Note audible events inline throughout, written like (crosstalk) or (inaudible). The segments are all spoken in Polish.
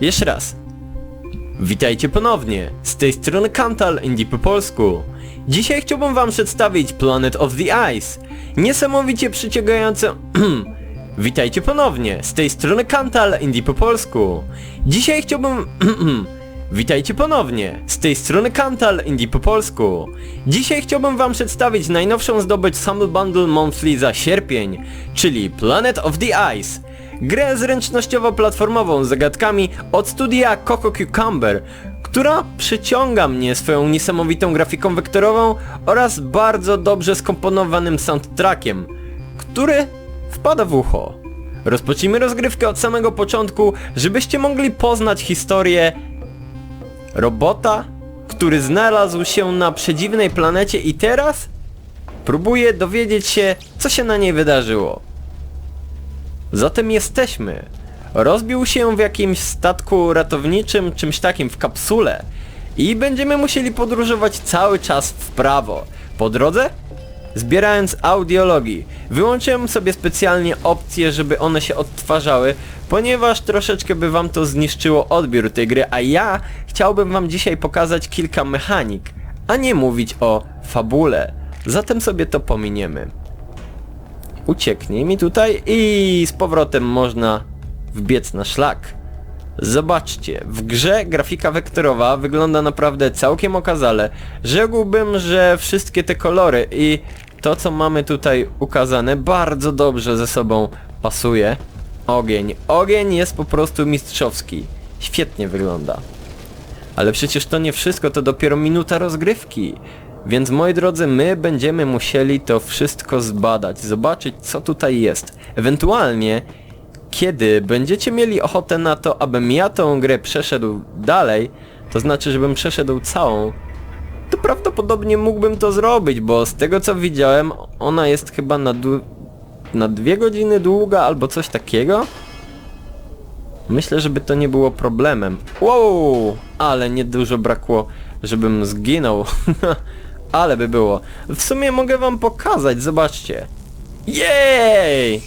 Jeszcze raz. Witajcie ponownie, z tej strony Kantal Indie po polsku. Dzisiaj chciałbym wam przedstawić Planet of the Ice. Niesamowicie przyciągające... (clears throat) Witajcie ponownie, z tej strony Kantal Indie po polsku. Dzisiaj chciałbym... (clears throat) Witajcie ponownie, z tej strony Kantal Indie po polsku. Dzisiaj chciałbym wam przedstawić najnowszą zdobycz Summer Bundle Monthly za sierpień, czyli Planet of the Ice. Grę zręcznościowo-platformową z zagadkami od studia Coco Cucumber, która przyciąga mnie swoją niesamowitą grafiką wektorową oraz bardzo dobrze skomponowanym soundtrackiem, który wpada w ucho. Rozpocznijmy rozgrywkę od samego początku, żebyście mogli poznać historię robota, który znalazł się na przedziwnej planecie i teraz próbuje dowiedzieć się, co się na niej wydarzyło. Zatem jesteśmy. Rozbił się w jakimś statku ratowniczym, czymś takim w kapsule i będziemy musieli podróżować cały czas w prawo. Po drodze? Zbierając audiologii. Wyłączyłem sobie specjalnie opcje, żeby one się odtwarzały, ponieważ troszeczkę by wam to zniszczyło odbiór tej gry, a ja chciałbym wam dzisiaj pokazać kilka mechanik, a nie mówić o fabule. Zatem sobie to pominiemy ucieknij mi tutaj i z powrotem można wbiec na szlak. Zobaczcie, w grze grafika wektorowa wygląda naprawdę całkiem okazale. Rzekłbym, że wszystkie te kolory i to co mamy tutaj ukazane bardzo dobrze ze sobą pasuje. Ogień. Ogień jest po prostu mistrzowski. Świetnie wygląda. Ale przecież to nie wszystko, to dopiero minuta rozgrywki. Więc moi drodzy, my będziemy musieli to wszystko zbadać, zobaczyć co tutaj jest. Ewentualnie, kiedy będziecie mieli ochotę na to, abym ja tą grę przeszedł dalej, to znaczy, żebym przeszedł całą, to prawdopodobnie mógłbym to zrobić, bo z tego co widziałem, ona jest chyba na, na dwie godziny długa albo coś takiego. Myślę, żeby to nie było problemem. Wow, ale niedużo brakło, żebym zginął. (laughs) ale by było. W sumie mogę wam pokazać, zobaczcie. Jej!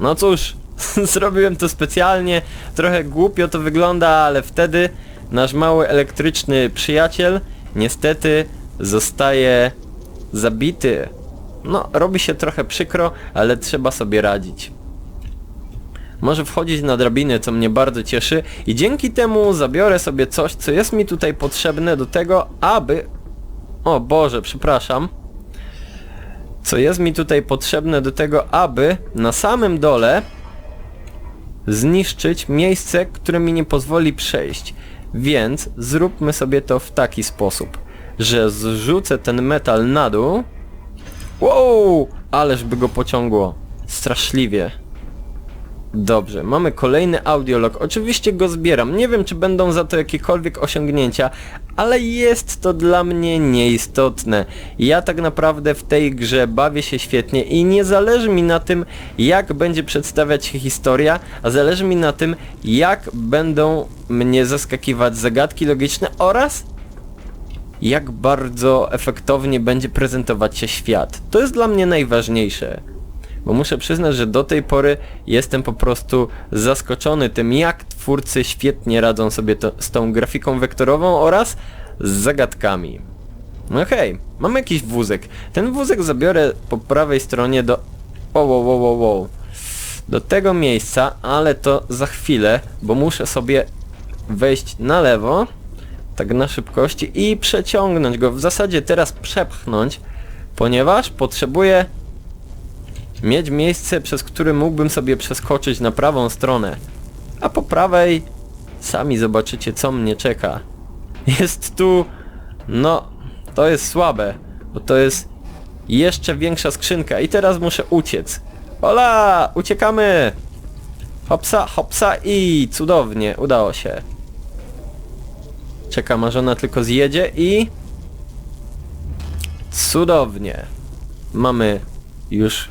No cóż, (laughs) zrobiłem to specjalnie, trochę głupio to wygląda, ale wtedy nasz mały elektryczny przyjaciel niestety zostaje zabity. No, robi się trochę przykro, ale trzeba sobie radzić. Może wchodzić na drabiny, co mnie bardzo cieszy i dzięki temu zabiorę sobie coś, co jest mi tutaj potrzebne do tego, aby... O Boże, przepraszam. Co jest mi tutaj potrzebne do tego, aby na samym dole zniszczyć miejsce, które mi nie pozwoli przejść. Więc zróbmy sobie to w taki sposób, że zrzucę ten metal na dół. Wow! Ależ by go pociągło. Straszliwie. Dobrze, mamy kolejny audiolog. Oczywiście go zbieram. Nie wiem, czy będą za to jakiekolwiek osiągnięcia, ale jest to dla mnie nieistotne. Ja tak naprawdę w tej grze bawię się świetnie i nie zależy mi na tym, jak będzie przedstawiać się historia, a zależy mi na tym, jak będą mnie zaskakiwać zagadki logiczne oraz jak bardzo efektownie będzie prezentować się świat. To jest dla mnie najważniejsze. Bo muszę przyznać, że do tej pory jestem po prostu zaskoczony tym, jak twórcy świetnie radzą sobie to, z tą grafiką wektorową oraz z zagadkami. No okay, mamy jakiś wózek. Ten wózek zabiorę po prawej stronie do... Wow, wow, wow, wow, wow. Do tego miejsca, ale to za chwilę, bo muszę sobie wejść na lewo, tak na szybkości i przeciągnąć go. W zasadzie teraz przepchnąć, ponieważ potrzebuję mieć miejsce, przez które mógłbym sobie przeskoczyć na prawą stronę. A po prawej sami zobaczycie co mnie czeka. Jest tu... no... to jest słabe, bo to jest jeszcze większa skrzynka i teraz muszę uciec. Ola! Uciekamy! Hopsa, hopsa i cudownie, udało się. Czeka marzona tylko zjedzie i... Cudownie. Mamy już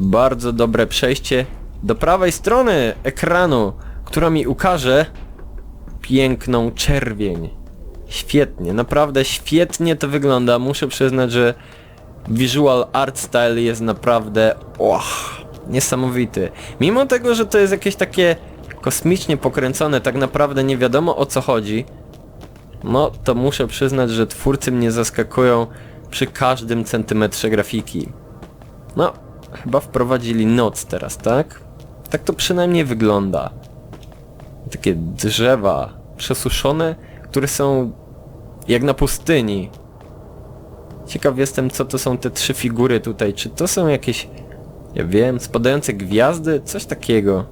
bardzo dobre przejście do prawej strony ekranu, która mi ukaże piękną czerwień. Świetnie, naprawdę świetnie to wygląda. Muszę przyznać, że visual art style jest naprawdę oh, niesamowity. Mimo tego, że to jest jakieś takie kosmicznie pokręcone, tak naprawdę nie wiadomo o co chodzi, no to muszę przyznać, że twórcy mnie zaskakują przy każdym centymetrze grafiki. No, chyba wprowadzili noc teraz, tak? Tak to przynajmniej wygląda. Takie drzewa przesuszone, które są jak na pustyni. Ciekaw jestem, co to są te trzy figury tutaj. Czy to są jakieś, ja wiem, spadające gwiazdy? Coś takiego.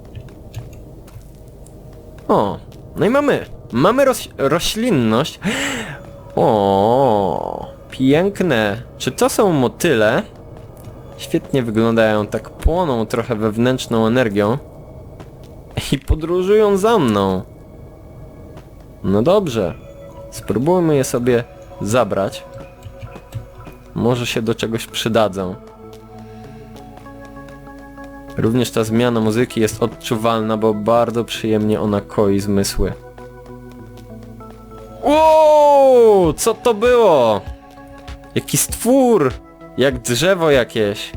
O, no i mamy. Mamy roś roślinność. (gasps) O, piękne. Czy to są motyle? Świetnie wyglądają, tak płoną trochę wewnętrzną energią. I podróżują za mną. No dobrze. Spróbujmy je sobie zabrać. Może się do czegoś przydadzą. Również ta zmiana muzyki jest odczuwalna, bo bardzo przyjemnie ona koi zmysły. Uuu, co to było? Jaki stwór! Jak drzewo jakieś.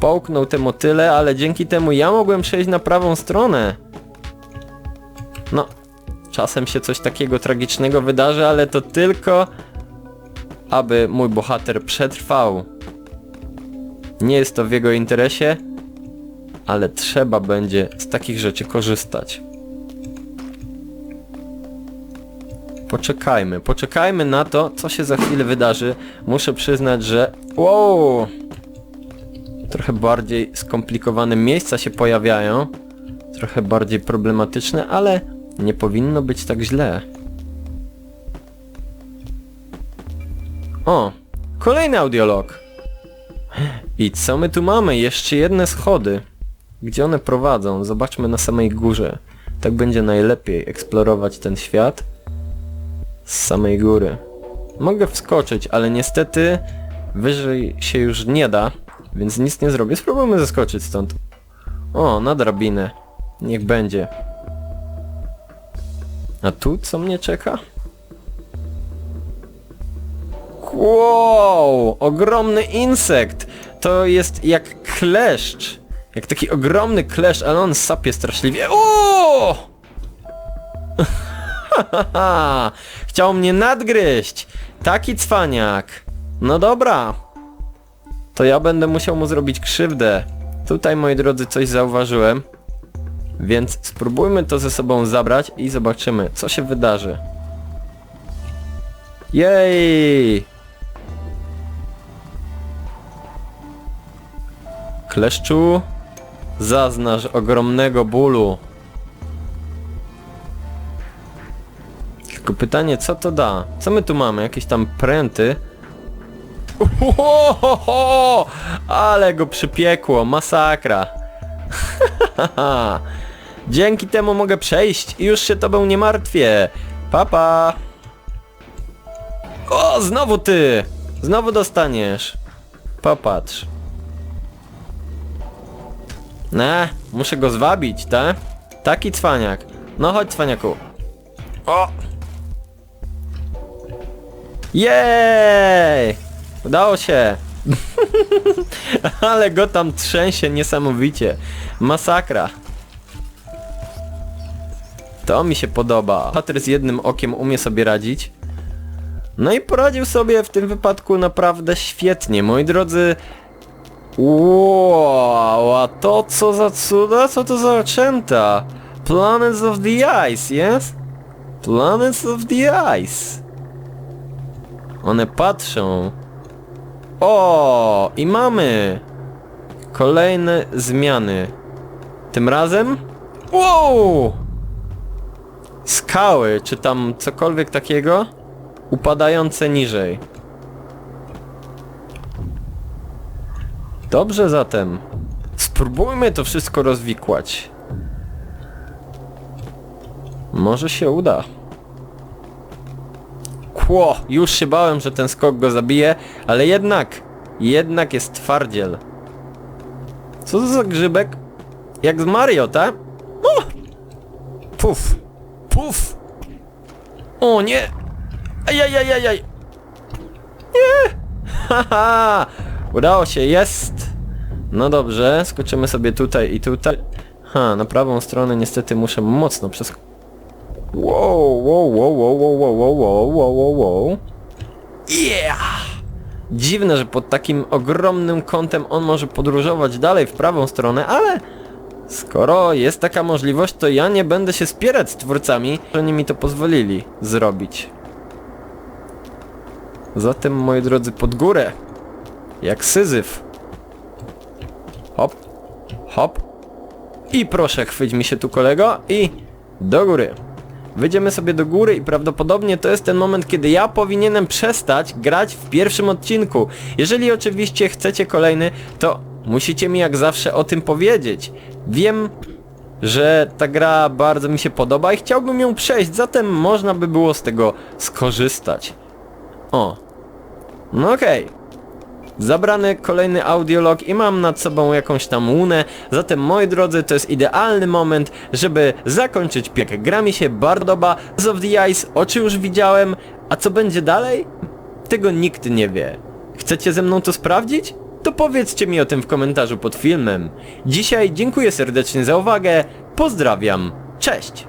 Połknął te motyle, ale dzięki temu ja mogłem przejść na prawą stronę. No, czasem się coś takiego tragicznego wydarzy, ale to tylko aby mój bohater przetrwał. Nie jest to w jego interesie, ale trzeba będzie z takich rzeczy korzystać. Poczekajmy, poczekajmy na to, co się za chwilę wydarzy. Muszę przyznać, że... Wow! Trochę bardziej skomplikowane miejsca się pojawiają. Trochę bardziej problematyczne, ale nie powinno być tak źle. O! Kolejny audiolog! I co my tu mamy? Jeszcze jedne schody. Gdzie one prowadzą? Zobaczmy na samej górze. Tak będzie najlepiej eksplorować ten świat. Z samej góry. Mogę wskoczyć, ale niestety wyżej się już nie da, więc nic nie zrobię. Spróbujmy zeskoczyć stąd. O, na drabinę. Niech będzie. A tu co mnie czeka? Wow! Ogromny insekt! To jest jak kleszcz. Jak taki ogromny kleszcz, ale on sapie straszliwie. (laughs) Chciał mnie nadgryźć! Taki cwaniak! No dobra. To ja będę musiał mu zrobić krzywdę. Tutaj, moi drodzy, coś zauważyłem. Więc spróbujmy to ze sobą zabrać i zobaczymy, co się wydarzy. Jej! Kleszczu, zaznasz ogromnego bólu. Tylko pytanie, co to da? Co my tu mamy? Jakieś tam pręty? Uhohoho! Ale go przypiekło, masakra. (laughs) Dzięki temu mogę przejść i już się tobą nie martwię. Papa. O, znowu ty! Znowu dostaniesz. Popatrz. Ne, muszę go zwabić, tak? Taki cwaniak. No chodź cwaniaku. O! Jej! Udało się! (laughs) Ale go tam trzęsie niesamowicie. Masakra. To mi się podoba. Pater z jednym okiem umie sobie radzić. No i poradził sobie w tym wypadku naprawdę świetnie. Moi drodzy, Wow, a to co za cuda? Co to za oczęta? Planets of the Ice, yes? Planets of the Ice. One patrzą. O, i mamy kolejne zmiany. Tym razem? Wow! Skały, czy tam cokolwiek takiego? Upadające niżej. Dobrze zatem. Spróbujmy to wszystko rozwikłać. Może się uda. Kło, już się bałem, że ten skok go zabije, ale jednak, jednak jest twardziel. Co to za grzybek? Jak z Mario, tak? O! Puf, puf. O nie! Ajajajajaj! Nie! (laughs) Haha! Udało się, jest! No dobrze, skoczymy sobie tutaj i tutaj. Ha, na prawą stronę niestety muszę mocno przez... Wow, wow, wow, wow, wow, wow, wow, wow, wow, wow, wow. Yeah! Dziwne, że pod takim ogromnym kątem on może podróżować dalej w prawą stronę, ale skoro jest taka możliwość, to ja nie będę się spierać z twórcami, że oni mi to pozwolili zrobić. Zatem, moi drodzy, pod górę. Jak syzyf. Hop. Hop. I proszę, chwyć mi się tu kolego i do góry. Wyjdziemy sobie do góry i prawdopodobnie to jest ten moment, kiedy ja powinienem przestać grać w pierwszym odcinku. Jeżeli oczywiście chcecie kolejny, to musicie mi jak zawsze o tym powiedzieć. Wiem, że ta gra bardzo mi się podoba i chciałbym ją przejść, zatem można by było z tego skorzystać. O. No okej. Zabrany kolejny audiolog i mam nad sobą jakąś tam łunę, zatem moi drodzy to jest idealny moment, żeby zakończyć piekę. Gra mi się bardzo podoba, z of the Ice, oczy już widziałem, a co będzie dalej? Tego nikt nie wie. Chcecie ze mną to sprawdzić? To powiedzcie mi o tym w komentarzu pod filmem. Dzisiaj dziękuję serdecznie za uwagę, pozdrawiam, cześć!